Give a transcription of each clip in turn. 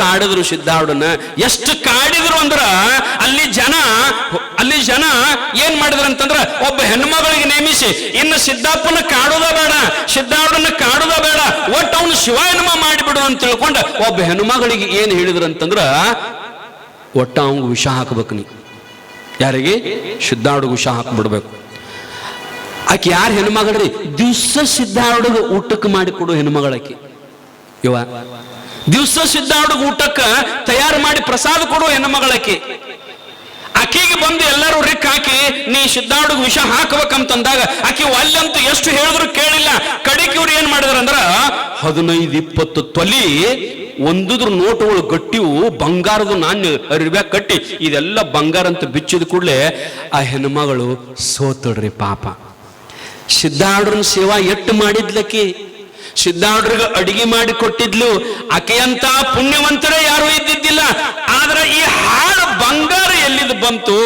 ಕಾಡಿದ್ರು ಸಿದ್ಧಾರ್ಡನ, ಎಷ್ಟು ಕಾಡಿದ್ರು ಅಂದ್ರ ಅಲ್ಲಿ ಜನ ಅಲ್ಲಿ ಜನ ಏನ್ ಮಾಡಿದ್ರು ಅಂತಂದ್ರ ಒಬ್ಬ ಹೆಣ್ಮಗಳಿಗೆ ನೇಮಿಸಿ, ಇನ್ನು ಸಿದ್ದಾಪನ ಕಾಡುದ ಬೇಡ, ಸಿದ್ಧಾರ್ಡನ ಕಾಡುದ ಬೇಡ, ಒಟ್ಟು ಅವನು ಶಿವಾಯನಮ ಮಾಡಿಬಿಡು ಅಂತ ತಿಳ್ಕೊಂಡ ಒಬ್ಬ ಹೆಣ್ಮಗಳಿಗೆ ಏನ್ ಹೇಳಿದ್ರು ಅಂತಂದ್ರ ಒಟ್ಟ ಅವಂಗ ವಿಷ ಹಾಕ್ಬೇಕು ನೀ. ಯಾರಿಗೆ? ಸಿದ್ಧಾರ್ಡಗ ವಿಷ ಹಾಕ್ಬಿಡ್ಬೇಕು. ಆಕೆ ಯಾರು ಹೆಣ್ಮಗಳ್ರಿ? ದಿವ್ಸ ಸಿದ್ಧಾರ್ಡಗ ಊಟಕ್ಕೆ ಮಾಡಿ ಕೊಡು ಹೆಣ್ಮಗಳಾಕಿ. ಇವ ದಿವ್ಸ ಹುಡುಗ ಊಟಕ್ಕ ತಯಾರು ಮಾಡಿ ಪ್ರಸಾದ ಕೊಡು ಮಗಳಕ್ಕೆ. ಅಕ್ಕಿಗೆ ಬಂದು ಎಲ್ಲರೂ ರಿಕ್ ಹಾಕಿ, ನೀ ಸಿದ್ಧಾಡುಗ ವಿಷ ಹಾಕಬೇಕಂತಂದಾಗ ಆಕೆ ಅಲ್ಲಂತೂ ಎಷ್ಟು ಹೇಳಿದ್ರು ಕೇಳಿಲ್ಲ. ಕಡೆಗೆ ಇವ್ರು ಏನ್ ಮಾಡಿದ್ರು ಅಂದ್ರ ಹದಿನೈದು ಇಪ್ಪತ್ತು ತೊಲಿ, ಒಂದುದ್ರ ನೋಟುಗಳು ಗಟ್ಟಿವು, ಬಂಗಾರದ ನಾಣ್ಯ ಅರಿವ್ಯಾ ಕಟ್ಟಿ, ಇದೆಲ್ಲ ಬಂಗಾರ ಅಂತ ಬಿಚ್ಚಿದ ಕೂಡಲೇ ಆ ಹೆಣ್ಮಗಳು ಸೋತಡ್ರಿ ಪಾಪ. ಸಿದ್ಧಾಡ್ರನ್ ಸೇವಾ ಎಟ್ಟು ಮಾಡಿದ್ಲಕ್ಕಿ? ಸಿದ್ಧಾರ್ಡ್ರಿಗೆ ಅಡಿಗೆ ಮಾಡಿ ಕೊಟ್ಟಿದ್ಲು. ಆಕೆಯಂತ ಪುಣ್ಯವಂತರೇ ಯಾರು ಇದ್ದಿದ್ದಿಲ್ಲ. ಆದ್ರೆ ಈ ಹಾಡು ಬಂಗಾರ ಎಲ್ಲಿದ್ ಬಂತು?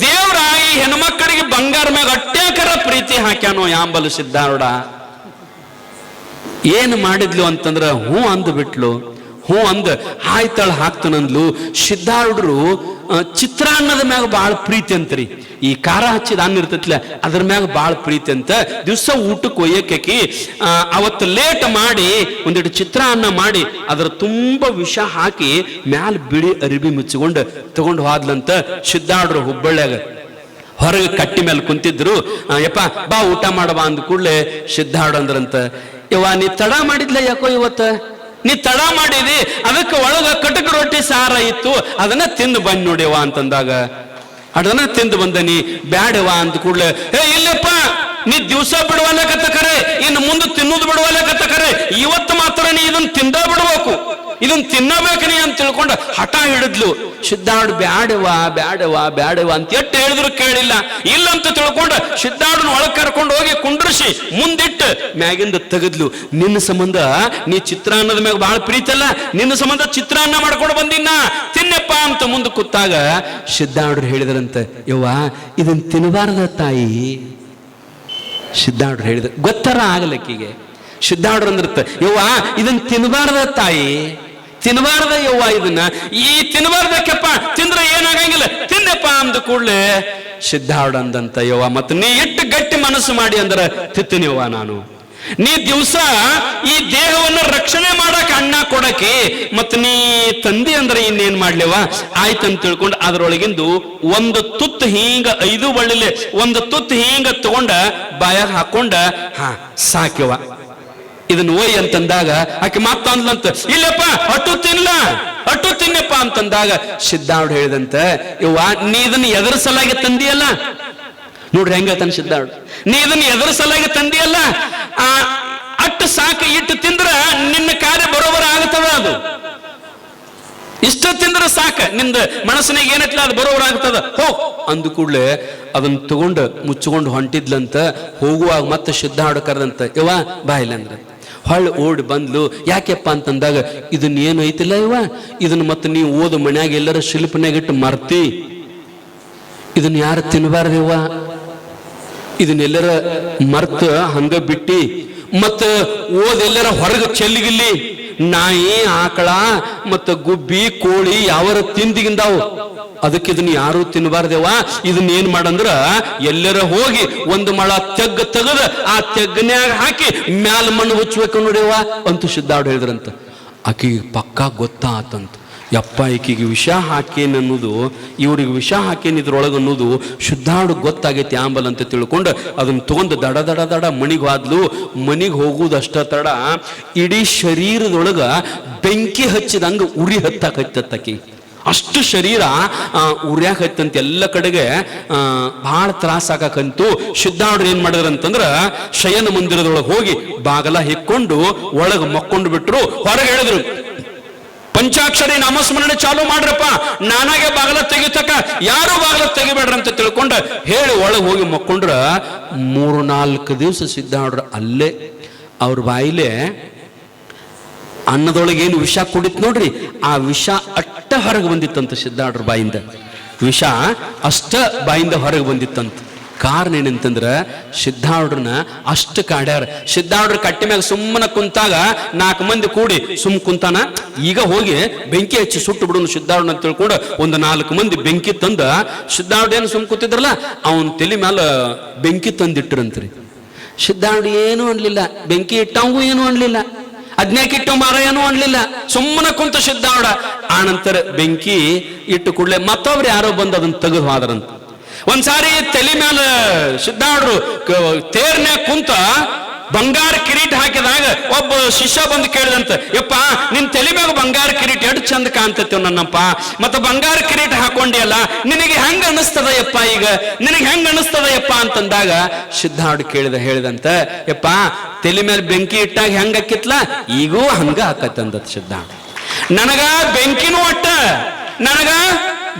ದೇವ್ರ ಈ ಹೆಣ್ಮಕ್ಕಳಿಗೆ ಬಂಗಾರ ಮ್ಯಾಗ ಅಟ್ಯಾಕರ ಪ್ರೀತಿ ಹಾಕ್ಯಾನೋ ಯಾಂಬಲು ಸಿದ್ಧಾರ್ಡ ಏನು ಮಾಡಿದ್ಲು ಅಂತಂದ್ರ ಹೂ ಅಂದು ಬಿಟ್ಲು ಹ್ಞೂ ಅಂದ, ಆಯ್ತಾಳ, ಹಾಕ್ತಾನಂದ್ಲು. ಸಿದ್ಧಾರ್ಡ್ರು ಚಿತ್ರಾನ್ನದ ಮ್ಯಾಗ ಭಾಳ ಪ್ರೀತಿ ಅಂತರಿ. ಈ ಖಾರ ಹಚ್ಚಿದ ಅನ್ನ ಇರ್ತೈತಿಲ್ಲ ಅದ್ರ ಮ್ಯಾಗ ಭಾಳ ಪ್ರೀತಿ ಅಂತ ದಿವಸ ಊಟಕ್ಕೆ ಒಯ್ಯಕ್ಕೆ ಅವತ್ತು ಲೇಟ್ ಮಾಡಿ ಒಂದಿಟ್ಟು ಚಿತ್ರಾನ್ನ ಮಾಡಿ, ಅದ್ರ ತುಂಬ ವಿಷ ಹಾಕಿ, ಮ್ಯಾಲ ಬಿಳಿ ಅರಿಬಿ ಮುಚ್ಚಿಕೊಂಡು ತಗೊಂಡು ಹೋದ್ಲಂತ ಸಿದ್ಧಾರ್ಡ್ರು ಹುಬ್ಬಳ್ಳಿಯಾಗ ಹೊರಗೆ ಕಟ್ಟಿ ಮೇಲೆ ಕುಂತಿದ್ರು. ಯಪ್ಪ, ಬಾ ಊಟ ಮಾಡಬ ಅಂದ ಕೂಡಲೇ ಸಿದ್ಧಾರ್ಡ್ ಅಂದ್ರಂತ. ಯವ್ವ, ನೀ ತಡ ಮಾಡಿದ್ಲ ಯಾಕೋ ಇವತ್ತ? ನೀ ತಡ ಮಾಡಿದಿ, ಅದಕ್ಕೆ ಒಳಗ ಕಟಕ ರೊಟ್ಟಿ ಸಾರ ಇತ್ತು, ಅದನ್ನ ತಿಂದು ಬಂದ್ ನೋಡ್ಯವ ಅಂತಂದಾಗ. ಅದನ್ನ ತಿಂದು ಬಂದನಿ ಬ್ಯಾಡವ ಅಂತ ಕೂಡಲೇ, ಏ, ಇಲ್ಲಪ್ಪ, ನೀ ದಿವಸ ಬಿಡುವಲ್ಲಕತ್ತ ಕರೆ, ಇನ್ನು ಮುಂದೆ ತಿನ್ನೋದು ಬಿಡುವಲ್ಲಕತ್ತ ಕರೆ, ಇವತ್ತು ಮಾತ್ರ ನೀ ಇದನ್ನ ತಿಂದ ಬಿಡ್ಬೇಕು ಇದನ್ನ ತಿನ್ನಬೇಕು ನೀ ಅಂತ ತಿಳ್ಕೊಂಡು ಹಠ ಹಿಡಿದ್ಲು. ಸಿದ್ಧಾರ್ಡ್ ಬ್ಯಾಡವಾ ಬ್ಯಾಡವಾ ಬ್ಯಾಡವಾ ಅಂತ ಎಟ್ಟು ಹೇಳಿದ್ರು ಕೇಳಿಲ್ಲ. ಇಲ್ಲ ಅಂತ ತಿಳ್ಕೊಂಡು ಸಿದ್ಧಾರ್ಡ್ನ ಒಳಗೆ ಕರ್ಕೊಂಡು ಹೋಗಿ ಕುಂಡ್ರಿಸಿ, ಮುಂದಿಟ್ಟು ಮ್ಯಾಗಿಂದ ತೆಗೆದ್ಲು. ನಿನ್ನ ಸಂಬಂಧ ನೀ ಚಿತ್ರಾನ್ನದ ಮ್ಯಾಗ ಬಹಳ ಪ್ರೀತಲ್ಲ ನಿನ್ನ ಸಂಬಂಧ ಚಿತ್ರಾನ್ನ ಮಾಡ್ಕೊಂಡು ಬಂದಿನ್ನ. ತಿನ್ನಪ್ಪ ಅಂತ ಮುಂದೆ ಕೂತಾಗ ಸಿದ್ಧಾರ್ಡ್ರು ಹೇಳಿದ್ರಂತೆ, ಯವ್ವ ಇದನ್ನ ತಿನ್ನಬಾರ್ದ ತಾಯಿ. ಸಿದ್ಧಾರ್ಡ್ರು ಹೇಳಿದ್ರು, ಗೊತ್ತರ ಆಗಲಕ್ಕಿಗೆ ಸಿದ್ಧಾರ್ಡ್ರು ಅಂದಿರುತ್ತೆ ಯವ್ವ ಇದನ್ನ ತಿನ್ಬಾರ್ದ ತಾಯಿ? ತಿನ್ಬಾರ್ದ ಯವ್ವ ಇದನ್ನ? ಈ ತಿನ್ನಬಾರ್ದಕ್ಕೆಪ್ಪ ತಿಂದ್ರೆ ಏನಾಗಂಗಿಲ್ಲ. ತಿಂದಪ್ಪ ಅಂದ ಕೂಡಲೇ ಸಿದ್ಧಾರ್ಡ್ ಅಂದಂತ ಯವ್ವ. ಮತ್ ನೀ ಇಟ್ಟು ಗಟ್ಟಿ ಮನಸ್ಸು ಮಾಡಿ ಅಂದ್ರೆ ತಿತ್ತನಿಯವ್ವ ನಾನು. ನೀ ದಿವಸ ಈ ದೇಹವನ್ನು ರಕ್ಷಣೆ ಮಾಡಕ್ ಅಣ್ಣ ಕೊಡಕ್ಕೆ ಮತ್ ನೀ ತಂದಿ ಅಂದ್ರೆ ಇನ್ನೇನ್ ಮಾಡ್ಲಿವ ಆಯ್ತಂತ ತಿಳ್ಕೊಂಡು ಅದ್ರೊಳಗಿಂದು ಒಂದು ತುತ್ತು ಹಿಂಗ, ಐದು ಬಳ್ಳಿಲೆ ಒಂದು ತುತ್ತು ಹಿಂಗ ತಗೊಂಡ ಬಾಯಾಗ ಹಾಕೊಂಡ, ಹಾ ಸಾಕ್ಯವ ಇದನ್ನ ಓಯ್ ಅಂತಂದಾಗ, ಆಕೆ ಮತ್ತಂದ್ಲಂತ ಇಲ್ಲಪ್ಪ, ಅಟ್ಟು ತಿನ್ಲ, ಅಟ್ಟು ತಿನ್ನಪ್ಪ ಅಂತಂದಾಗ, ಸಿದ್ಧಾರ್ಡ್ ಹೇಳಿದಂತ ಇವ್ವ ನೀ ಇದನ್ನ ಎದರ ಸಲಾಗಿ ತಂದಿಯಲ್ಲ? ನೋಡ್ರಿ ಹೆಂಗ ತನ್ನ ಸಿದ್ಧಾರ್ಡ್. ನೀ ಇದನ್ನ ಎದರ ಸಲಾಗಿ ತಂದಿಯಲ್ಲ? ಆ ಅಟ್ಟು ಸಾಕು, ಇಟ್ಟು ತಿಂದ್ರ ನಿನ್ನ ಕಾರ್ಯ ಬರೋಬರ ಆಗತ್ತದ ಅದು. ಇಷ್ಟ ತಿಂದ್ರೆ ಸಾಕ, ನಿಂದ ಮನಸ್ಸಿನಾಗ ಏನತ್ಲ ಅದು ಬರೋಬರ ಆಗ್ತದ? ಹೋ! ಅಂದ ಕೂಡ್ಲೆ ಅದನ್ನ ತಗೊಂಡು ಮುಚ್ಚಿಕೊಂಡು ಹೊಂಟಿದ್ಲಂತ, ಹೋಗುವಾಗ ಮತ್ತೆ ಸಿದ್ಧಾರ್ಡ್ ಕರೆದಂತ ಇವ ಬಾಯಿಲ್ಲ ಅಂದ್ರೆ ಹೊಳ್ಳಿ ಓಡಿ ಬಂದ್ಲು. ಯಾಕೆಪ್ಪ ಅಂತಂದಾಗ ಇದನ್ನ ಏನು ಐತಿಲ್ಲ ಇವ? ಇದನ್ನ ಮತ್ತೆ ನೀವು ಓದು ಮನ್ಯಾಗ ಎಲ್ಲರ ಶಿಲ್ಪನ್ಯಾಗ ಇಟ್ಟು ಮರ್ತಿ. ಇದನ್ನ ಯಾರು ತಿನ್ನಬಾರ್ದಿವ ಇದನ್ನೆಲ್ಲರ ಮರ್ತ ಹಂಗ ಬಿಟ್ಟಿ. ಮತ್ತ ಓದೆಲ್ಲರ ಹೊರಗೆ ಚೆಲ್ಲಿಗಿಲ್ಲಿ ನಾಯಿ, ಆಕಳ ಮತ್ತ ಗುಬ್ಬಿ, ಕೋಳಿ ಯಾವರ ತಿಂದಿಗಿಂದಾವು ಅದಕ್ಕೆ ಇದನ್ನ ಯಾರು ತಿನ್ನಬಾರ್ದೇವ ಇದನ್ನ ಏನ್ ಮಾಡಂದ್ರ ಎಲ್ಲರ ಹೋಗಿ ಒಂದು ಮಳ ತೆಗ್ ತೆಗದ ಆ ತೆಗ್ಗನ್ಯಾಗ ಹಾಕಿ ಮ್ಯಾಲ ಮಣ್ಣು ಹುಚ್ಚಬೇಕು ನೋಡಿವ ಅಂತೂ ಸಿದ್ಧಾರ್ಡ್ ಹೇಳಿದ್ರಂತ. ಆಕಿಗೆ ಪಕ್ಕಾ ಗೊತ್ತಾತಂತ. ಯಪ್ಪ ಈಕಿಗೆ ವಿಷ ಹಾಕೇನು ಅನ್ನೋದು ಇವ್ರಿಗೆ ವಿಷ ಹಾಕೇನು ಇದ್ರೊಳಗೆ ಅನ್ನೋದು ಶುದ್ಧಾಡು ಗೊತ್ತಾಗೈತಿ ಆಂಬಲ್ ಅಂತ ತಿಳ್ಕೊಂಡು ಅದನ್ನ ತಗೊಂಡು ದಡ ದಡ ದಡ ಮನಿಗೆ ಹೋದ್ಲು ಮನಿಗೆ ಹೋಗುವುದಷ್ಟ ತಡ ಇಡೀ ಶರೀರದೊಳಗೆ ಬೆಂಕಿ ಹಚ್ಚಿದಂಗೆ ಉರಿ ಹತ್ತಾಕೈತಕ್ಕಿ ಅಷ್ಟು ಶರೀರ ಉರಿಯಾಕ ಐತಂತ ಎಲ್ಲ ಕಡೆಗೆ ಭಾಳ ಬಹಳ ತ್ರಾಸ ಆಗಾಕಂತು ಶುದ್ಧಾಡ್ರು ಏನ್ ಮಾಡಿದ್ರ ಅಂತಂದ್ರ ಶಯನ ಮಂದಿರದೊಳಗೆ ಹೋಗಿ ಬಾಗಲ ಹಿಕ್ಕೊಂಡು ಒಳಗೆ ಮಕ್ಕೊಂಡು ಬಿಟ್ರು ಹೊರಗೆ ಹೇಳಿದ್ರು ಪಂಚಾಕ್ಷರಿ ನಾಮಸ್ಮರಣೆ ಚಾಲು ಮಾಡ್ರಪ್ಪ. ನಾನಾಗೆ ಬಾಗಲ ತೆಗಿತಕ್ಕ ಯಾರು ಬಾಗಲ ತೆಗಿಬೇಡ್ರ ಅಂತ ತಿಳ್ಕೊಂಡ ಹೇಳಿ ಒಳಗೆ ಹೋಗಿ ಮಕ್ಕೊಂಡ್ರ ಮೂರು ನಾಲ್ಕು ದಿವಸ ಸಿದ್ಧಾಡ್ರ ಅಲ್ಲೇ ಅವ್ರ ಬಾಯಿಲೆ ಅನ್ನದೊಳಗೆ ಏನು ವಿಷ ಕುಡಿತ್ ನೋಡ್ರಿ. ಆ ವಿಷ ಅಟ್ಟ ಹೊರಗೆ ಬಂದಿತ್ತಂತ ಸಿದ್ಧಾಡ್ರ ಬಾಯಿಂದ. ವಿಷ ಅಷ್ಟ ಬಾಯಿಂದ ಹೊರಗೆ ಬಂದಿತ್ತಂತ. ಕಾರಣ ಏನಂತಂದ್ರ ಸಿದ್ಧಾರ್ಡ್ರನ್ನ ಅಷ್ಟು ಕಾಡ್ಯಾರ. ಸಿದ್ಧಾರ್ಡ್ರ ಕಟ್ಟಿ ಮ್ಯಾಗ ಸುಮ್ಮನೆ ಕುಂತಾಗ ನಾಲ್ಕು ಮಂದಿ ಕೂಡಿ ಸುಮ್ ಕುಂತಾನ. ಈಗ ಹೋಗಿ ಬೆಂಕಿ ಹಚ್ಚಿ ಸುಟ್ಟು ಬಿಡೋನು ಸಿದ್ಧಾರ್ಡ್ ಅಂತ ತಿಳ್ಕೊಂಡು ಒಂದು ನಾಲ್ಕು ಮಂದಿ ಬೆಂಕಿ ತಂದ ಸಿದ್ಧಾರ್ಡ್ ಏನು ಸುಮ್ ಕೂತಿದ್ರಲ್ಲ, ಅವನ್ ತಲೆ ಮ್ಯಾಲ ಬೆಂಕಿ ತಂದಿಟ್ರಂತ್ರಿ ಸಿದ್ಧಾರ್ಡ್ ಏನು ಅನ್ಲಿಲ್ಲ. ಬೆಂಕಿ ಇಟ್ಟವಂಗೂ ಏನು ಅನ್ಲಿಲ್ಲ. ಇಟ್ಟು ಮಾರ ಏನು ಅನ್ಲಿಲ್ಲ. ಸುಮ್ಮನೆ ಕುಂತ ಸಿದ್ಧಾರ್ಡ ಆನಂತರ ಬೆಂಕಿ ಇಟ್ಟು ಕೂಡಲೇ ಮತ್ತೊಬ್ರು ಯಾರೋ ಬಂದು ಅದನ್ನ ತೆಗೆದು ಹೋದ್ರಂತ. ಒಂದ್ಸಾರಿ ತಲೆ ಮ್ಯಾಲ ಸಿದ್ಧಾಡ್ರು ತೇರ್ನ್ಯಾಗ ಕುಂತ ಬಂಗಾರ ಕಿರೀಟ ಹಾಕಿದಾಗ ಒಬ್ಬ ಶಿಷ್ಯ ಬಂದು ಕೇಳಿದಂತ, ಯಪ್ಪ, ನಿನ್ ತಲೆ ಮ್ಯಾಗ ಬಂಗಾರ ಕಿರೀಟ ಎಷ್ಟು ಚಂದ ಕಾಣ್ತೈತಿ ನನ್ನಪ್ಪ. ಮತ್ತ ಬಂಗಾರ ಕಿರೀಟ ಹಾಕೊಂಡಿಯಲ್ಲ, ನಿನಗೆ ಹೆಂಗ ಅನಿಸ್ತದ ಯಪ್ಪ ಈಗ? ನಿನಗೆ ಹೆಂಗ ಅನಿಸ್ತದ ಯಪ್ಪ ಅಂತಂದಾಗ ಸಿದ್ಧಾರ್ಡ್ ಕೇಳಿದ, ಹೇಳಿದಂತ, ಯಪ್ಪ, ತಲೆ ಮೇಲೆ ಬೆಂಕಿ ಇಟ್ಟಾಗ ಹೆಂಗ ಹಾಕಿತ್ಲ? ಈಗೂ ಹಂಗ ಹಾಕತ್ತಂದ ಸಿದ್ಧಾರ್ಡ್ ನನಗ ಬೆಂಕಿನೂ ಒಟ್ಟ ನನಗ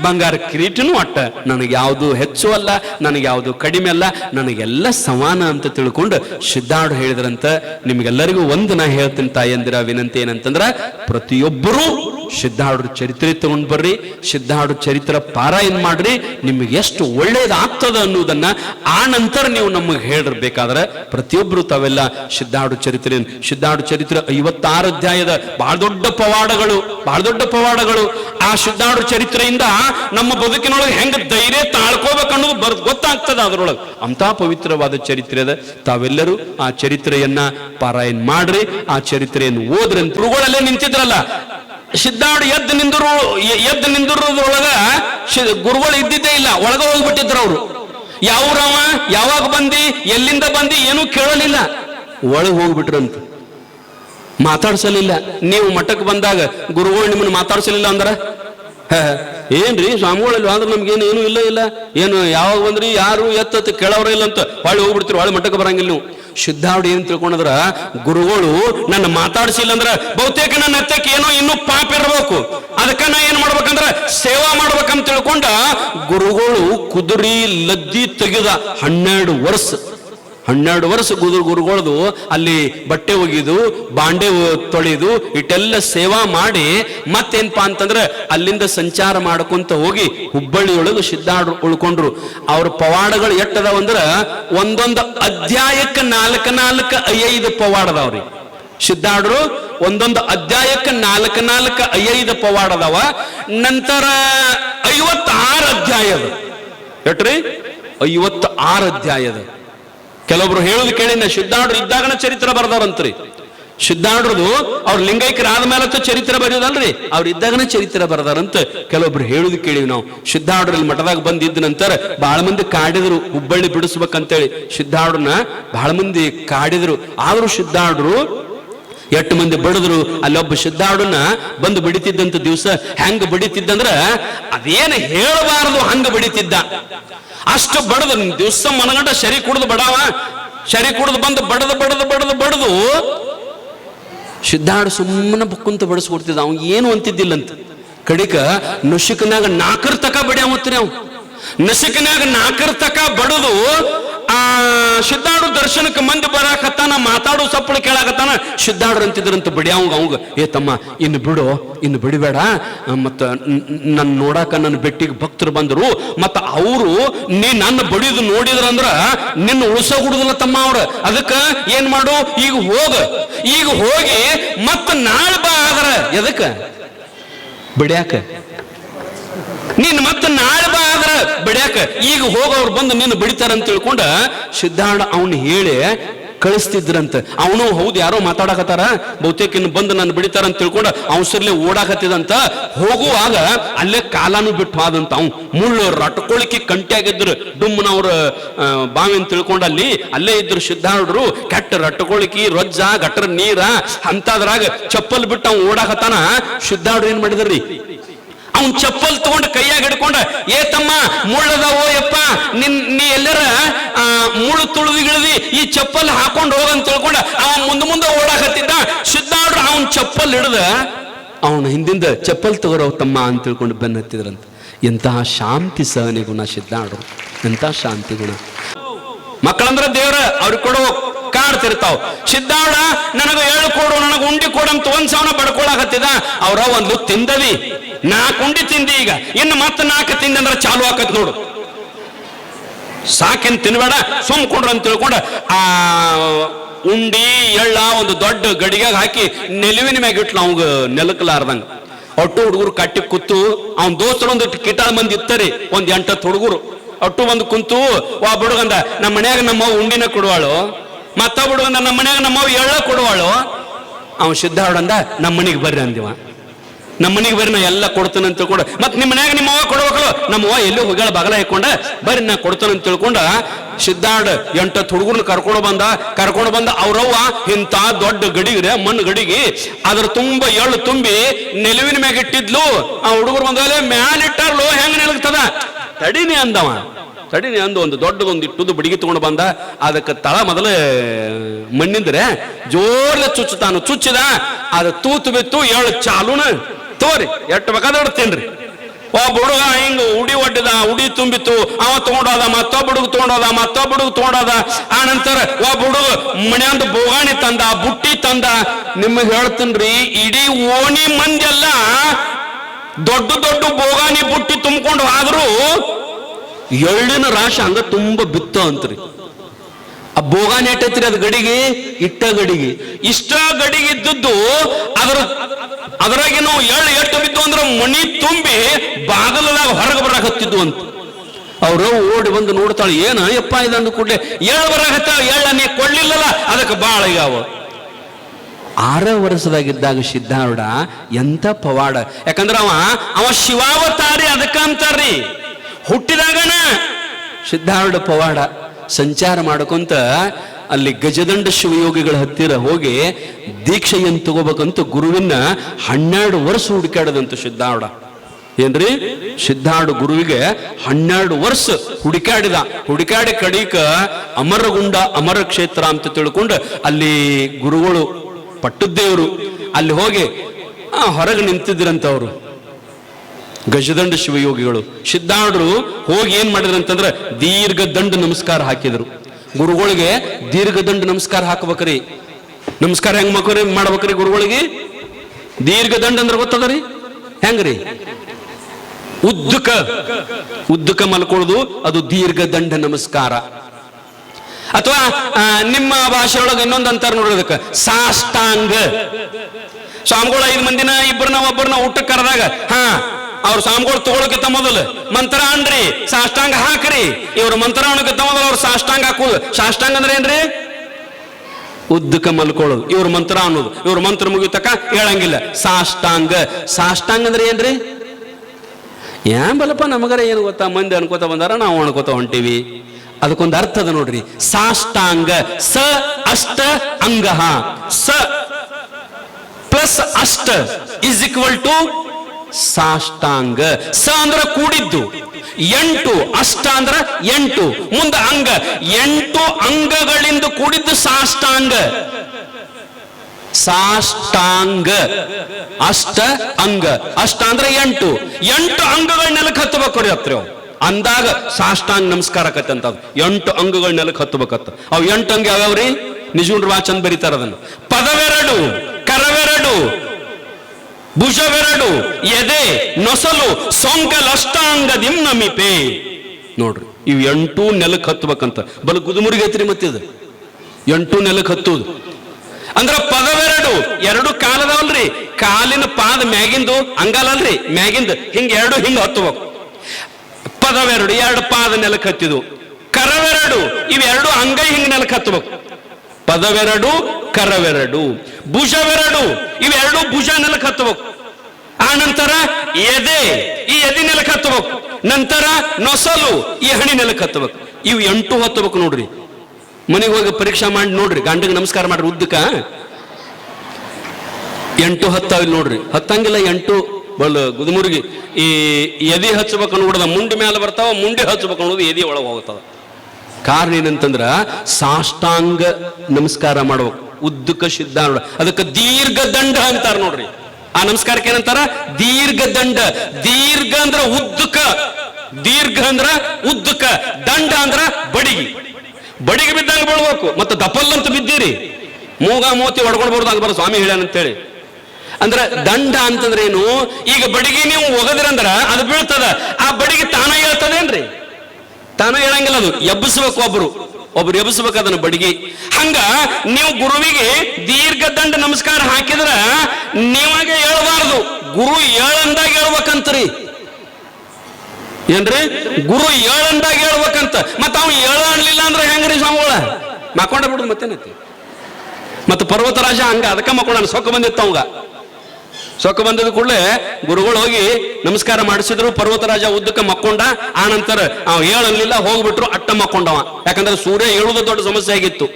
ಬಂಗಾರ ಕಿರೀಟನೂ ಅಟ್ಟ. ನನಗೆ ಯಾವುದು ಹೆಚ್ಚು ಅಲ್ಲ, ನನಗೆ ಯಾವುದು ಕಡಿಮೆ ಅಲ್ಲ, ನನಗೆಲ್ಲ ಸಮಾನ ಅಂತ ತಿಳ್ಕೊಂಡು ಸಿದ್ಧಾರ್ಡ್ ಹೇಳಿದ್ರಂತ. ನಿಮಗೆಲ್ಲರಿಗೂ ಒಂದು ನಾ ಹೇಳ್ತೀನಿ ತಾಯಂದಿರ ವಿನಂತಿ ಏನಂತಂದ್ರ, ಪ್ರತಿಯೊಬ್ಬರೂ ಸಿದ್ಧಾರ್ಡ್ರ ಚರಿತ್ರೆ ತಗೊಂಡು ಬರ್ರಿ ಸಿದ್ಧಾರ್ಡ್ರ ಚರಿತ್ರೆ ಪಾರಾಯಣ ಮಾಡ್ರಿ, ನಿಮ್ಗೆ ಎಷ್ಟು ಒಳ್ಳೇದಾಗ್ತದ ಅನ್ನೋದನ್ನ ಆ ನಂತರ ನೀವು ನಮಗೆ ಹೇಳಿರ್ಬೇಕಾದ್ರೆ ಪ್ರತಿಯೊಬ್ಬರು ತಾವೆಲ್ಲ ಸಿದ್ಧಾರ್ಡ್ರ ಚರಿತ್ರೆ ಸಿದ್ಧಾರ್ಡ್ರ ಚರಿತ್ರೆ ಐವತ್ತಾರು ಅಧ್ಯಾಯದ ಬಹಳ ದೊಡ್ಡ ಪವಾಡಗಳು ಬಹಳ ದೊಡ್ಡ ಪವಾಡಗಳು. ಆ ಸಿದ್ಧಾರ್ಡ್ರ ಚರಿತ್ರೆಯಿಂದ ನಮ್ಮ ಬದುಕಿನೊಳಗೆ ಹೆಂಗ ಧೈರ್ಯ ತಾಳ್ಕೋಬೇಕು ಅನ್ನೋದು ಬರ್, ಗೊತ್ತಾಗ್ತದ ಅದರೊಳಗೆ. ಅಂತ ಪವಿತ್ರವಾದ ಚರಿತ್ರೆ ಅದ. ತಾವೆಲ್ಲರೂ ಆ ಚರಿತ್ರೆಯನ್ನ ಪಾರಾಯಣ ಮಾಡ್ರಿ, ಆ ಚರಿತ್ರೆಯನ್ನು ಓದ್ರಿ ಗುರುಗಳಲ್ಲೇ ನಿಂತಿದ್ರಲ್ಲ. ಸಿದ್ಧಾರ್ಡ್ ಎದ್ದು ನಿಂದರು ಎದ್ದು ನಿಂದಿರೋದ್ರೊಳಗ ಗುರುಗಳು ಇದ್ದಿದ್ದೇ ಇಲ್ಲ, ಒಳಗ ಹೋಗ್ಬಿಟ್ಟಿದ್ರು ಅವರು. ಯಾವ್ರವ ಯಾವಾಗ ಬಂದಿ, ಎಲ್ಲಿಂದ ಬಂದಿ ಏನೂ ಕೇಳಲಿಲ್ಲ. ಒಳಗೆ ಹೋಗ್ಬಿಟ್ರಂತ. ಮಾತಾಡ್ಸಲಿಲ್ಲ. ನೀವು ಮಠಕ್ಕೆ ಬಂದಾಗ ಗುರುಗಳು ನಿಮ್ಮನ್ನು ಮಾತಾಡ್ಸಲಿಲ್ಲ ಅಂದ್ರ? ಏನ್ರಿ ಸ್ವಾಮಿಗಳಲ್ಲಿ ಅಂದ್ರೆ ನಮ್ಗೇನು ಏನು ಇಲ್ಲ ಇಲ್ಲ. ಏನು, ಯಾವಾಗ ಬಂದ್ರಿ, ಯಾರು ಎತ್ತ ಕೆಳವ್ರ ಇಲ್ಲ ಅಂತ ಹೊಳ್ಳಿ ಹೋಗ್ಬಿಡ್ತೀರಿ, ಹೊಳ್ಳಿ ಮಟ್ಟಕ್ಕೆ ಬರಂಗಿಲ್ಲ ನೀವು. ಶುದ್ಧಾವಡಿ ಏನ್ ತಿಳ್ಕೊಂಡ್ರ ಗುರುಗಳು ನನ್ನ ಮಾತಾಡ್ಸಿಲ್ಲ ಅಂದ್ರ ಬಹುತೇಕ ನನ್ನ ಎತ್ತಕ್ಕೆ ಏನೋ ಇನ್ನೂ ಪಾಪ ಇರಬೇಕು. ಅದಕ್ಕ ನಾ ಏನ್ ಮಾಡ್ಬೇಕಂದ್ರ ಸೇವಾ ಮಾಡ್ಬೇಕಂತ ತಿಳ್ಕೊಂಡ ಗುರುಗಳು ಕುದುರಿ ಲದ್ದಿ ತೆಗೆದ ಹನ್ನೆರಡು ವರ್ಷ ಹನ್ನೆರಡು ವರ್ಷ ಗುರು ಗುರುಗಳದು ಅಲ್ಲಿ ಬಟ್ಟೆ ಒಗಿದು, ಬಾಂಡೆ ತೊಳೆದು, ಇಟ್ಟೆಲ್ಲ ಸೇವಾ ಮಾಡಿ ಮತ್ತೇನ್ಪಾ ಅಂತಂದ್ರೆ ಅಲ್ಲಿಂದ ಸಂಚಾರ ಮಾಡ್ಕೊಂತ ಹೋಗಿ ಹುಬ್ಬಳ್ಳಿಯೊಳಗೆ ಸಿದ್ಧಾಡ್ರು ಉಳ್ಕೊಂಡ್ರು. ಅವ್ರ ಪವಾಡಗಳು ಎಟ್ಟದಾವ ಅಂದ್ರ ಒಂದೊಂದು ಅಧ್ಯಾಯಕ್ಕೆ ನಾಲ್ಕ ನಾಲ್ಕ ಐದು ಪವಾಡದವ್ರಿ. ಸಿದ್ಧಾಡ್ರು ಒಂದೊಂದು ಅಧ್ಯಾಯಕ್ಕೆ ನಾಲ್ಕ ನಾಲ್ಕ ಐದು ಪವಾಡದವ, ನಂತರ ಐವತ್ತಾರು ಅಧ್ಯಾಯದ. ಎಟ್ರಿ? ಐವತ್ತ ಆರು ಅಧ್ಯಾಯದ. ಕೆಲವೊಬ್ರು ಹೇಳುದ್ ಕೇಳಿನ ಸಿದ್ಧಾಡ್ರು ಇದ್ದಾಗನ ಚರಿತ್ರೆ ಬರ್ದವ್ರಂತ್ರಿ. ಸಿದ್ಧಾಂಡ್ರದು ಅವ್ರ ಲಿಂಗೈಕ್ಯರ ಆದ್ಮೇಲೆ ಚರಿತ್ರೆ ಬರೆಯೋದಲ್ರಿ, ಅವ್ರ ಇದ್ದಾಗನ ಚರಿತ್ರೆ ಬರ್ದಾರಂತ ಕೆಲವೊಬ್ರು ಹೇಳುದು ಕೇಳಿವಿ ನಾವು. ಶುದ್ಧಾಡ್ರಲ್ಲಿ ಮಠದಾಗ ಬಂದಿದ್ದ ನಂತರ ಬಹಳ ಮಂದಿ ಕಾಡಿದ್ರು, ಹುಬ್ಬಳ್ಳಿ ಬಿಡಿಸ್ಬೇಕಂತೇಳಿ ಶುದ್ಧಾಡ್ರನ್ನ ಬಹಳ ಮಂದಿ ಕಾಡಿದ್ರು. ಆದ್ರೂ ಸಿದ್ಧಾಡ್ರು ಎಷ್ಟು ಮಂದಿ ಬಡಿದ್ರು ಅಲ್ಲೊಬ್ಬ ಸಿದ್ಧಾಡನ್ನ ಬಂದು ಬಿಡಿತಿದ್ದಂತ ದಿವಸ ಹೆಂಗ ಬಡಿತಿದ್ದಂದ್ರ ಅದೇನು ಹೇಳಬಾರದು ಹಂಗ ಬಡಿತಿದ್ದ. ಅಷ್ಟು ಬಡದು ದಿವಸ ಮನಗಂಡ ಶರಿ ಕುಡ್ದು ಬಡವ, ಶರಿ ಕುಡ್ದು ಬಂದು ಬಡದು ಬಡದು ಬಡದು ಬಡದು. ಸಿದ್ಧಾರ್ಥ ಸುಮ್ಮನೆ ಕುಂತ ಬಡಿಸ್ಕೊಡ್ತಿದ್ದ. ಅವ್ನು ಏನು ಅಂತಿದ್ದಿಲ್ಲಂತ. ಕಡಿಕ ನಶಿಕನಾಗ ನಾಲ್ಕರ ತಕ ಬಡಿಯಾವತ್ರಿ ಅವ್. ನಶಿಕನಾಗ ನಾಲ್ಕರ ತಕ ಬಡದು ಆ ಸಿದ್ಧಾಡು ದರ್ಶನಕ್ಕೆ ಮಂದಿ ಬರಾಕತ್ತಾನ, ಮಾತಾಡೋ ಸಪ್ಪಳು ಕೇಳಾಕತ್ತಾನ ಸಿದ್ಧಾಡ್ರ ಅಂತಿದ್ರಂತ ಬಿಡಿ ಅವಂಗ ಏ ತಮ್ಮ, ಇನ್ನು ಬಿಡು, ಇನ್ನು ಬಿಡಬೇಡ. ಮತ್ತ ನನ್ನ ನೋಡಾಕ ನನ್ನ ಬೆಟ್ಟಿಗೆ ಭಕ್ತರು ಬಂದರು, ಮತ್ತ ಅವರು ನೀ ನನ್ನ ಬಡಿದು ನೋಡಿದ್ರಂದ್ರ ನಿನ್ನ ಉಳಿಸೋಗುಡುದಿಲ್ಲ ತಮ್ಮ ಅವ್ರ. ಅದಕ್ಕ ಏನ್ ಮಾಡು, ಈಗ ಹೋಗ. ಈಗ ಹೋಗಿ ಮತ್ತ ನಾಳೆ ಬಾ ಆದ್ರ ಎದಕ್ಕ? ಬಿಡ್ಯಾಕ? ನೀನ್ ಮತ್ತೆ ನಾಳೆ ಬಾ ಬಿಡ್ಯಾಕ ಈಗ ಹೋಗವ್ರು ಬಂದು ನಿನ್ನ ಬಿಡಿತಾರ ಅಂತ ತಿಳ್ಕೊಂಡ ಸಿದ್ಧಾರ್ಥ ಅವನು ಹೇಳಿ ಕಳಿಸ್ತಿದ್ರಂತ. ಅವನು ಹೌದು ಯಾರೋ ಮಾತಾಡಕತ್ತಾರ? ಬಹುತೇಕ ಇನ್ನು ಬಂದು ನನ್ನ ಬಿಡಿತಾರ ಅಂತ ತಿಳ್ಕೊಂಡ ಅವನ ಸರ್ಲೆ ಓಡಾಕತ್ತಿದಂತ. ಹೋಗುವಾಗ ಅಲ್ಲೇ ಕಾಲಾನು ಬಿಟ್ಟು ಹಾದಂತ ಅವ್ನು. ಮುಳ್ಳು ರಟ್ಕೊಳಿಕೆ ಕಂಟಿಯಾಗಿದ್ರು. ಡುಮ್ಮನವ್ರ ಬಾವಿ ಅಂತ ತಿಳ್ಕೊಂಡ ಅಲ್ಲಿ. ಅಲ್ಲೇ ಇದ್ರು ಸಿದ್ಧಾರ್ಡ್ರು ಕೆಟ್ಟ ರಟ್ಕೊಳಿಕಿ ರೊಜ್ಜ ಗಟ್ಟರ ನೀರ ಅಂತದ್ರಾಗ ಚಪ್ಪಲ್ ಬಿಟ್ಟು ಅವ್ನು ಓಡಾಕತ್ತಾನ. ಸಿದ್ಧಾರ್ಡ್ರು ಏನ್ ಮಾಡಿದ್ರಿ? ಅವ್ನ್ ಚಪ್ಪಲ್ ತಗೊಂಡು ಕೈಯಾಗ ಹಿಡ್ಕೊಂಡ, ಏ ತಮ್ಮ, ಮುಳ್ಳದವೋ ಯಪ್ಪ, ನಿನ್, ನೀ ಎಲ್ಲರ ಮುಳ್ಳು ತುಳಿದು ಗಿಳಿದಿ ಈ ಚಪ್ಪಲ್ ಹಾಕೊಂಡು ಹೋಗಂತ ತಿಳ್ಕೊಂಡ ಅವ ಮುಂದೆ ಮುಂದೆ ಓಡಾಕತ್ತಿದ್ದ. ಶುದ್ಧಾಡ್ರ ಅವನ್ ಚಪ್ಪಲ್ ಹಿಡ್ದ, ಅವನ ಹಿಂದಿಂದ ಚಪ್ಪಲ್ ತಗೋರೋ ತಮ್ಮ ಅಂತ ತಿಳ್ಕೊಂಡು ಬೆನ್ನ ಹತ್ತಿದ್ರಂತ. ಎಂತಹ ಶಾಂತಿ ಸಹನೆ ಗುಣ ಸಿದ್ಧಾಡ್ರು ಎಂತಹ ಶಾಂತಿ ಗುಣ. ಮಕ್ಕಳಂದ್ರ ದೇವ್ರ ಅವ್ರಿಗೆ ಕೊಡೋ ಕಾಡ್ತಿರ್ತಾವ ಸಿದ್ದಾವಣ ನನಗ ಏಳು ಕೊಡು, ನನಗ ಉಂಡಿ ಕೊಡು ಅಂತ ಒಂದ್ ಸಾವಿರ ಬಡ್ಕೊಳಕತ್ತಿದ. ಅವ್ರ ಒಂದು ತಿಂದವಿ. ನಾಲ್ಕು ಉಂಡಿ ತಿಂದಿ ಈಗ. ಇನ್ನು ಮತ್ತೆ ನಾಲ್ಕು ತಿಂದಂದ್ರ ಚಾಲು ಹಾಕತ್ ನೋಡು. ಸಾಕಿನ್ ತಿನ್ಬೇಡ, ಸುಮ್ ಕೊಡ್ರ ಅಂತ ತಿಳ್ಕೊಂಡ, ಆ, ಉಂಡಿ, ಎಳ್ಳ ಒಂದು ದೊಡ್ಡ ಗಡಿಗ್ಯಾಗ ಹಾಕಿ ನೆಲುವಿನ ಮ್ಯಾಗ ಇಟ್ಲ ಅವಂಗ ನೆಲಕ್ಲಾರ್ದಂಗ. ಒಟ್ಟು ಹುಡುಗರು ಕಟ್ಟಿ ಕೂತು, ಅವ್ನ ದೋಸ್ತರೊಂದು ಕಿಟಾಳ ಮಂದಿ ಇತ್ತರಿ, ಒಂದ್ ಎಂಟತ್ತು ಹುಡುಗರು. ಒಟ್ಟು ಒಂದು ಕುಂತು ಒಬ್ಬ ಹುಡುಗಂದ ನಮ್ಮ ಮನ್ಯಾಗ ನಮ್ಮ ಉಂಡಿನ ಕೊಡುವಾಳು. ಮತ್ತೊಬ್ಬ ನನ್ನ ಮನ್ಯಾಗ ನಮ್ಮ ಅವ್ವ ಎಳ್ಳ ಕೊಡುವಳು. ಅವ್ನು ಸಿದ್ಧಾಡಂದ ನಮ್ಮ ಮನೆಗೆ ಬರ್ರಿ ಅಂದಿವ. ನಮ್ಮ ಮನೆಗೆ ಬರ್ರಿ, ನಾ ಎಲ್ಲ ಕೊಡ್ತಾನಂತ ಕೂಡ ಮತ್ತೆ ನಿಮ್ಮ ಮನ್ಯಾಗ ನಿಮ್ಮ ಅವ್ವ ಕೊಡ್ಬೇಕಲ್ಲ ನಮ್ಮ ಅವ್ವ ಎಲ್ಲೂ ಹೋಗಳ ಬಗಲ ಹಾಕೊಂಡ ಬರ್ರಿ, ನಾ ಕೊಡ್ತಾನಂತ ತಿಳ್ಕೊಂಡ ಸಿದ್ಧಾರ್ಡ್ ಎಂಟತ್ತು ಹುಡುಗರ್ನ ಕರ್ಕೊಂಡು ಬಂದ ಕರ್ಕೊಂಡು ಬಂದ ಅವ್ರವ್ವ ಇಂಥ ದೊಡ್ಡ ಗಡಿಗ್ರೆ ಮಣ್ಣು ಗಡಿಗೆ, ಅದ್ರ ತುಂಬ ಎಳ್ಳು ತುಂಬಿ ನೆಲುವಿನ ಮ್ಯಾಗ ಇಟ್ಟಿದ್ಲು. ಆ ಹುಡುಗರು ಬಂದಲೆ ಮ್ಯಾಲಿಟ್ಟಾರ್ಲು, ಹೆಂಗ್ ನಿಲ್ತದ ತಡಿನಿ ಅಂದವ. ತಡಿನಿ ಅಂದು ಒಂದು ದೊಡ್ಡದೊಂದು ಇಟ್ಟುದು ಬಡಿಗೆ ತಗೊಂಡು ಬಂದ. ಅದಕ್ಕೆ ತಳ ಮೊದಲೇ ಮಣ್ಣಿಂದ್ರೆ, ಜೋರ್ಲೆ ಚುಚ್ಚುತ್ತಾನು. ಚುಚ್ಚಿದ, ಅದು ತೂತು ಬಿತ್ತು, ಏಳು ಚಾಲುನ. ತೋರಿ ಎಷ್ಟು ಬೇಕಾದ್ರೆ ಇಡ್ತೇನ್ರಿ ಒಬ್ಬ ಹುಡುಗ ಹಿಂಗ ಉಡಿ ಒಡ್ಡಿದ, ಉಡಿ ತುಂಬಿತ್ತು. ಅವ ತಗೊಂಡೋದ ಮತ್ತೊಬ್ಬ ಹುಡುಗ ತಗೊಂಡೋದ ಮತ್ತೊಬ್ಬ ಹುಡುಗ ತಗೊಂಡೋದ ಆ ನಂತರ ಒಬ್ಬ ಹುಡುಗ ಮನ್ಯಾಂದ ಬೋಗಾಣಿ ತಂದ, ಬುಟ್ಟಿ ತಂದ. ನಿಮಗೆ ಹೇಳ್ತೀನ್ರಿ, ಇಡೀ ಓಣಿ ಮಂದಿ ಎಲ್ಲ ದೊಡ್ಡ ದೊಡ್ಡ ಬೋಗಾನಿ ಬುಟ್ಟಿ ತುಂಬಿಕೊಂಡು ಆದ್ರೂ ಎಳ್ಳಿನ ರಾಶಿ ಹಂಗ ತುಂಬ ಬಿತ್ತ ಅಂತ್ರಿ. ಆ ಭೋಗ ನೆಟ್ಟೈತ್ರಿ ಅದ್ ಗಡಿಗೆ, ಇಟ್ಟ ಗಡಿಗೆ. ಇಷ್ಟ ಗಡಿಗೆ ಇದ್ದದ್ದು ಅದರ ಅದ್ರಾಗೆ ನಾವು ಎಳ್ಳು ಎಟ್ಟು ಬಿದ್ದು ಅಂದ್ರೆ ಮಣಿ ತುಂಬಿ ಬಾಗಲದಾಗ ಹೊರಗೆ ಹತ್ತಿದ್ದು ಅಂತ. ಅವರು ಓಡಿ ಬಂದು ನೋಡ್ತಾಳೆ, ಏನ ಯಪ್ಪ ಇದಂದು ಕೂಡಲೇ, ಎಳ್ಳು ಬರಾಕತ್ತಾಳ ಎಳ್ಳ ನೀ ಕೊಡ್ಲಿಲ್ಲಲ್ಲ ಅದಕ್ಕೆ ಬಾಳ ಯಾವ ಆರ ವರ್ಷದಾಗಿದ್ದಾಗ ಸಿದ್ಧಾರೂಢ ಎಂತ ಪವಾಡ. ಯಾಕಂದ್ರೆ ಅವ ಅವ ಶಿವಾವತಾರಿ ಅದಕ್ಕ ಅಂತಾರ್ರಿ. ಹುಟ್ಟಿದಾಗನ? ಸಿದ್ಧಾರೂಢ ಪವಾಡ ಸಂಚಾರ ಮಾಡ್ಕೊಂತ ಅಲ್ಲಿ ಗಜದಂಡ ಶಿವಯೋಗಿಗಳ ಹತ್ತಿರ ಹೋಗಿ ದೀಕ್ಷೆಯನ್ನು ತಗೋಬೇಕಂತ ಗುರುವಿನ ಹನ್ನೆರಡು ವರ್ಷ ಹುಡುಕಾಡದಂತ ಸಿದ್ಧಾರೂಢ. ಏನ್ರಿ? ಸಿದ್ಧಾರ್ಢ ಗುರುವಿಗೆ ಹನ್ನೆರಡು ವರ್ಷ ಹುಡುಕಾಡಿದ ಹುಡುಕಾಡಿ ಕಡಿಕ ಅಮರಗುಂಡ ಅಮರ ಕ್ಷೇತ್ರ ಅಂತ ತಿಳ್ಕೊಂಡು ಅಲ್ಲಿ ಗುರುಗಳು ಪಟ್ಟದ್ದೇವರು ಅಲ್ಲಿ ಹೋಗಿ ಹೊರಗೆ ನಿಂತಿದ್ರಂತ ಅವರು ಗಜದಂಡ ಶಿವಯೋಗಿಗಳು. ಸಿದ್ಧಾರ್ಢರು ಹೋಗಿ ಏನ್ ಮಾಡಿದ್ರು ಅಂತಂದ್ರೆ ದೀರ್ಘ ದಂಡ ನಮಸ್ಕಾರ ಹಾಕಿದ್ರು. ಗುರುಗಳಿಗೆ ದೀರ್ಘ ದಂಡ ನಮಸ್ಕಾರ ಹಾಕ್ಬೇಕ್ರಿ. ನಮಸ್ಕಾರ ಹೆಂಗ್ ಮಕ್ರಿ ಮಾಡ್ಬೇಕ್ರಿ ಗುರುಗಳಿಗೆ? ದೀರ್ಘ ದಂಡ ಅಂದ್ರೆ ಗೊತ್ತದರಿ? ಹೆಂಗ್ರಿ? ಉದ್ದಕ. ಉದ್ದಕ ಮಲ್ಕೊಳ್ಳೋದು, ಅದು ದೀರ್ಘ ದಂಡ ನಮಸ್ಕಾರ. ಅಥವಾ ನಿಮ್ಮ ಭಾಷೆಯೊಳಗೆ ಇನ್ನೊಂದು ಅಂತಾರ ನೋಡ್ರಿ ಅದಕ್ಕೆ. ಸಾಷ್ಟಾಂಗ. ಸ್ವಾಮಿಗಳು ಐದು ಮಂದಿನ, ಇಬ್ಬರನ್ನ ಒಬ್ಬರನ್ನ ಊಟಕ್ಕೆ ಕರೆದಾಗ, ಹಾ ಅವ್ರ ಸ್ವಾಮಿಗಳು ತಗೊಳಕ್ಕಿಂತ ಮೊದಲು ಮಂತ್ರ ಅನ್ರಿ ಸಾಷ್ಟಾಂಗ ಹಾಕ್ರಿ. ಇವ್ರ ಮಂತ್ರ ಅನ್ನೋಕ್ಕಿಂತ ಮೊದಲು ಅವ್ರ ಸಾಷ್ಟಾಂಗ ಹಾಕೋದು ಸಾಷ್ಟಾಂಗ ಅಂದ್ರೆ ಏನ್ರಿ? ಉದ್ದಕ ಮಲ್ಕೊಳ್ಳೋದು. ಇವ್ರ ಮಂತ್ರ ಅನ್ನೋದು. ಇವ್ರ ಮಂತ್ರ ಮುಗಿತಕ್ಕ ಹೇಳಂಗಿಲ್ಲ. ಸಾಷ್ಟಾಂಗ. ಸಾಷ್ಟಾಂಗ ಅಂದ್ರೆ ಏನ್ರಿ? ಏನ್ ಬಲಪ್ಪ ನಮಗರ ಏನು ಗೊತ್ತಾ? ಮಂದಿ ಅನ್ಕೋತ ಬಂದಾರ, ನಾವು ಅನ್ಕೋತ ಹೊಂಟಿವಿ. ಅದಕ್ಕೊಂದು ಅರ್ಥ ಅದ ನೋಡ್ರಿ. ಸಾಷ್ಟಾಂಗ. ಸ, ಅಷ್ಟ ಅಂಗ ಸ, ಪ್ಲಸ್ ಅಷ್ಟ ಇಸ್ ಈಕ್ವಲ್ ಟು ಸಾಷ್ಟಾಂಗ. ಸ ಅಂದ್ರ ಕೂಡಿದ್ದು. ಎಂಟು ಅಷ್ಟ ಅಂದ್ರ ಎಂಟು. ಮುಂದ ಅಂಗ. ಎಂಟು ಅಂಗಗಳಿಂದ ಕೂಡಿದ್ದು ಸಾಷ್ಟಾಂಗ. ಸಾಷ್ಟಾಂಗ. ಅಷ್ಟ ಅಂಗ. ಅಷ್ಟ ಅಂದ್ರೆ ಎಂಟು. ಎಂಟು ಅಂಗಗಳ ನೆಲಕ್ಕೆ ಹತ್ತಬೇಕು ಹತ್ರ. ಅಂದಾಗ ಸಾಷ್ಟಾಂಗ ನಮಸ್ಕಾರ ಆಕತ್ತೆ ಅಂತ ಎಂಟು ಅಂಗಗಳ ನೆಲಕ್ಕೆ ಹತ್ತಬೇಕತ್ತ. ಅವು ಎಂಟು ಅಂಗ ಯಾವ್ಯಾವ್ರಿ? ನಿಜೂನ್ರ ವಾಚನ್ ಬರೀತಾರ ಅದನ್ನು. ಪದವೆರಡು. ಕರವೆರಡು. ಭುಜವೆರಡು ಎದೆ, ನೊಸಲು ಅಷ್ಟಾಂಗದಿಂ ನಮಿಪೆ ನೋಡ್ರಿ, ಇವು ಎಂಟು ನೆಲಕ್ಕೆ ಹತ್ಬೇಕಂತ. ಬಲ ಗುದುಮುರಿಗೆ ಐತ್ರಿ ಮತ್ತಿದು ಎಂಟು ನೆಲಕ್ಕೆ ಹತ್ತುದು ಅಂದ್ರ ಪದವೆರಡು, ಎರಡು ಕಾಲದವಲ್ರಿ. ಕಾಲಿನ ಪಾದ ಮ್ಯಾಗಿಂದು, ಅಂಗಾಲಲ್ರಿ, ಮ್ಯಾಗಿಂದ, ಹಿಂಗ ಎರಡು ಹಿಂಗ ಹತ್ತಬೇಕು. ಪದವೆರಡು, ಎರಡು ಪಾದ ನೆಲಕ್ಕೆ ಹತ್ತಿದು. ಕರವೆರಡು ಇವೆರಡು ಅಂಗೈ ಹಿಂಗ ನೆಲಕ್ಕೆ ಹತ್ತಬೇಕು. ಪದವೆರಡು, ಕರವೆರಡು, ಭುಜವೆರಡು, ಇವೆರಡು ಭುಜ ನೆಲಕ್ಕೆ ಹತ್ತಬೇಕು. ಆ ನಂತರ ಎದೆ, ಈ ಎದೆ ನೆಲಕ್ಕೆ ಹತ್ತಬೇಕು. ನಂತರ ನೊಸಲು, ಈ ಹಣಿ ನೆಲಕ್ಕೆ ಹತ್ತಬೇಕು. ಇವು ಎಂಟು ಹತ್ತಬೇಕು ನೋಡ್ರಿ. ಮನೆಗೆ ಹೋಗಿ ಪರೀಕ್ಷಾ ಮಾಡಿ ನೋಡ್ರಿ. ಗಂಡಗೆ ನಮಸ್ಕಾರ ಮಾಡ್ರಿ ಉದ್ದಕ ಎಂಟು ಹತ್ತಾವ್ ನೋಡ್ರಿ. ಹತ್ತಂಗಿಲ್ಲ ಎಂಟು, ಬಲ್ ಗುದುಮುರುಗಿ ಈ ಎದೆ ಹಚ್ಚಬೇಕು ಅನ್ನೋದ ಮುಂಡಿ ಮೇಲೆ ಬರ್ತಾವ, ಮುಂಡಿ ಹಚ್ಚಬೇಕು ಅನ್ನೋದು ಎದೆ ಒಳಗೆ ಹೋಗ್ತದ ಕಾರಣ ಏನಂತಂದ್ರ ಸಾಷ್ಟಾಂಗ ನಮಸ್ಕಾರ ಮಾಡ್ಬೇಕು ಉದ್ದಕ ಸಿದ್ಧಾರೂಢ ಅದಕ್ಕೆ ದೀರ್ಘ ದಂಡ ಅಂತಾರ ನೋಡ್ರಿ. ಆ ನಮಸ್ಕಾರಕ್ಕೆ ಏನಂತಾರ? ದೀರ್ಘ ದಂಡ. ದೀರ್ಘ ಅಂದ್ರ ಉದ್ದಕ. ದೀರ್ಘ ಅಂದ್ರ ಉದ್ದಕ. ದಂಡ ಅಂದ್ರ ಬಡಿಗಿ. ಬಡಿಗೆ ಬಿದ್ದಂಗ ಬೀಳ್ಬೇಕು. ಮತ್ತೆ ದಪಲ್ ಅಂತ ಬಿದ್ದೀರಿ. ಮೂಗ ಮೂತಿ ಅಂತ ಬರೋ ಸ್ವಾಮಿ ಹೇಳ್ಯಾನಂತೇಳಿ ಅಂದ್ರ ದಂಡ ಅಂತಂದ್ರೆ ಏನು? ಈಗ ಬಡಿಗೆ ನೀವು ಒಗದ್ರಂದ್ರ ಅದು ಬೀಳ್ತದ. ಆ ಬಡಿಗೆ ತಾನ ಹೇಳ್ತದೇನ್ರಿ? ತಾನು ಹೇಳಂಗಿಲ್ಲ ಅದು. ಎಬ್ಬಿಸ್ಬೇಕು ಒಬ್ರು. ಒಬ್ರು ಎಬ್ಬಿಸ್ಬೇಕು ಅದನ್ನ ಬಡಗಿ. ಹಂಗ ನೀವು ಗುರುವಿಗೆ ದೀರ್ಘ ದಂಡ ನಮಸ್ಕಾರ ಹಾಕಿದ್ರ ನಿಮಗೆ ಹೇಳಬಾರದು. ಗುರು ಏಳಂದಾಗ ಹೇಳ್ಬೇಕಂತ್ರಿ. ಏನ್ರಿ? ಗುರು ಏಳಂದಾಗ ಹೇಳ್ಬೇಕಂತ. ಮತ್ತ ಅವ್ ಏಳ ಅಂದ್ರೆ ಹೆಂಗ್ರಿ ಸ್ವಾಮಿಗಳ? ಮಕ್ಕೊಂಡ ಬಿಡುದು ಮತ್ತೇನೈತಿ? ಮತ್ತೆ ಪರ್ವತರಾಜ ಹಂಗ ಅದಕ್ಕ ಮಕ್ಕೊಂಡ ಸೊಕ್ಕ ಬಂದಿತ್ತು ಅವಂಗ. ಸೊಕ್ಕ ಬಂದದ ಕೂಡಲೇ ಗುರುಗಳು ಹೋಗಿ ನಮಸ್ಕಾರ ಮಾಡಿಸಿದ್ರು ಪರ್ವತರಾಜ ಉದ್ದಕ್ಕ ಮಕ್ಕೊಂಡ, ಆ ನಂತರ ಅವ್ ಏಳನ್ಲಿಲ್ಲ ಹೋಗ್ಬಿಟ್ರು ಅಟ್ಟ ಮಕ್ಕೊಂಡವ. ಯಾಕಂದ್ರೆ ಸೂರ್ಯ ಏಳುವುದು ದೊಡ್ಡ ಸಮಸ್ಯೆ ಆಗಿತ್ತು.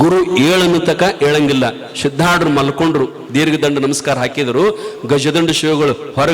ಗುರು ಏಳನ್ನು ತಕ ಏಳಂಗಿಲ್ಲ. ಸಿದ್ಧಾಡ್ರು ಮಲ್ಕೊಂಡ್ರು, ದೀರ್ಘದಂಡ ನಮಸ್ಕಾರ ಹಾಕಿದ್ರು, ಗಜದಂಡ ಶಿವಗಳು ಹೊರಗೆ